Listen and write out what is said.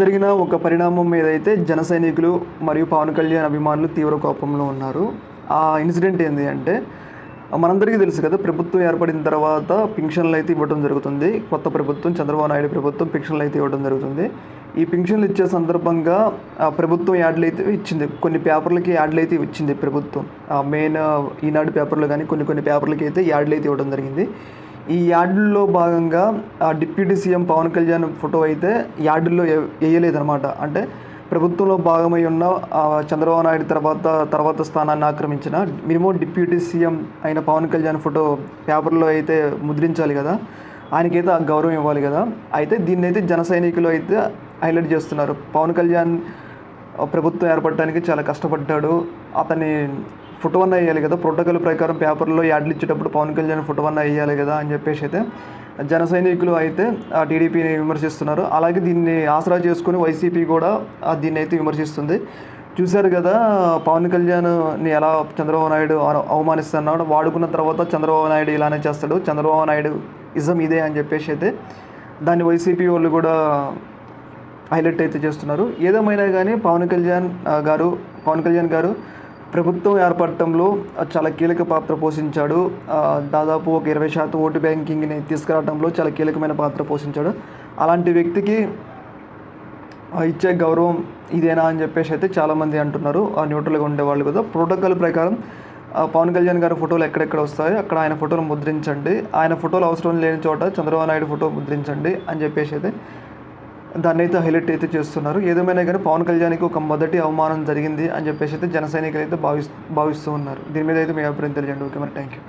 జరిగిన ఒక పరిణామం మీద అయితే జన సైనికులు మరియు పవన్ కళ్యాణ్ అభిమానులు తీవ్ర కోపంలో ఉన్నారు ఆ ఇన్సిడెంట్ ఏంటి అంటే మనందరికీ తెలుసు కదా ప్రభుత్వం ఏర్పడిన తర్వాత పింఛన్లు అయితే ఇవ్వడం జరుగుతుంది. కొత్త ప్రభుత్వం చంద్రబాబు నాయుడు ప్రభుత్వం పింఛన్లు అయితే ఇవ్వడం జరుగుతుంది. ఈ పింఛన్లు ఇచ్చే సందర్భంగా ఆ ప్రభుత్వం యాడ్లు అయితే ఇచ్చింది. కొన్ని పేపర్లకి యాడ్లు అయితే ఇచ్చింది ప్రభుత్వం. మెయిన్ ఈనాడు పేపర్లు కానీ కొన్ని కొన్ని పేపర్లకి అయితే యాడ్లు అయితే ఇవ్వడం జరిగింది. ఈ యార్డుల్లో భాగంగా ఆ deputy CM Pawan Kalyan photo అయితే యార్డుల్లో వేయలేదనమాట అంటే ప్రభుత్వంలో భాగమై ఉన్న చంద్రబాబు నాయుడు తర్వాత తర్వాత స్థానాన్ని ఆక్రమించిన మినిమం డిప్యూటీ సీఎం అయిన పవన్ కళ్యాణ్ ఫోటో పేపర్లో అయితే ముద్రించాలి కదా. ఆయనకైతే ఆ గౌరవం ఇవ్వాలి కదా. అయితే దీన్ని అయితే జన సైనికులు అయితే హైలైట్ చేస్తున్నారు. పవన్ కళ్యాణ్ ప్రభుత్వం ఏర్పడటానికి చాలా కష్టపడ్డాడు. అతని ఫోటో అన్న వేయాలి కదా. ప్రోటోకాల్ ప్రకారం పేపర్లో యాడ్లు ఇచ్చేటప్పుడు పవన్ కళ్యాణ్ ఫోటో అన్న వేయాలి కదా అని చెప్పేసి అయితే జన సైనికులు అయితే ఆ టీడీపీని విమర్శిస్తున్నారు. అలాగే దీన్ని ఆసరా చేసుకుని వైసీపీ కూడా దీన్ని అయితే విమర్శిస్తుంది. చూశారు కదా పవన్ కళ్యాణ్ని ఎలా చంద్రబాబు నాయుడు అవమానిస్తున్నాడు వాడుకున్న తర్వాత చంద్రబాబు నాయుడు ఇలానే చేస్తాడు చంద్రబాబు నాయుడు ఇజం ఇదే అని చెప్పేసి అయితే దాన్ని వైసీపీ వాళ్ళు కూడా హైలైట్ అయితే చేస్తున్నారు. ఏదేమైనా కానీ పవన్ కళ్యాణ్ గారు పవన్ కళ్యాణ్ గారు ప్రభుత్వం ఏర్పడటంలో చాలా కీలక పాత్ర పోషించాడు. దాదాపు ఒక ఇరవై శాతం ఓటు బ్యాంకింగ్ని తీసుకురావడంలో చాలా కీలకమైన పాత్ర పోషించాడు. అలాంటి వ్యక్తికి ఇచ్చే గౌరవం ఇదేనా అని చెప్పేసి అయితే చాలామంది అంటున్నారు. ఆ న్యూట్రల్గా ఉండేవాళ్ళు కదా. ప్రోటోకాల్ ప్రకారం పవన్ కళ్యాణ్ గారి ఫోటోలు ఎక్కడెక్కడ వస్తాయో అక్కడ ఆయన ఫోటోలు ముద్రించండి. ఆయన ఫోటోలు అవసరం లేని చోట చంద్రబాబు నాయుడు ఫోటో ముద్రించండి అని చెప్పేసి అయితే దాన్ని అయితే హైలైట్ అయితే చేస్తున్నారు. ఏదేమైనా కానీ పవన్ కళ్యాణ్కి ఒక మొదటి అవమానం జరిగింది అని చెప్పేసి అయితే జన సైనికులు అయితే భావిస్తూ భావిస్తూ ఉన్నారు. దీని మీద అయితే మీ అభిప్రాయం తెలియజేయండి. ఓకే మరి. Thank you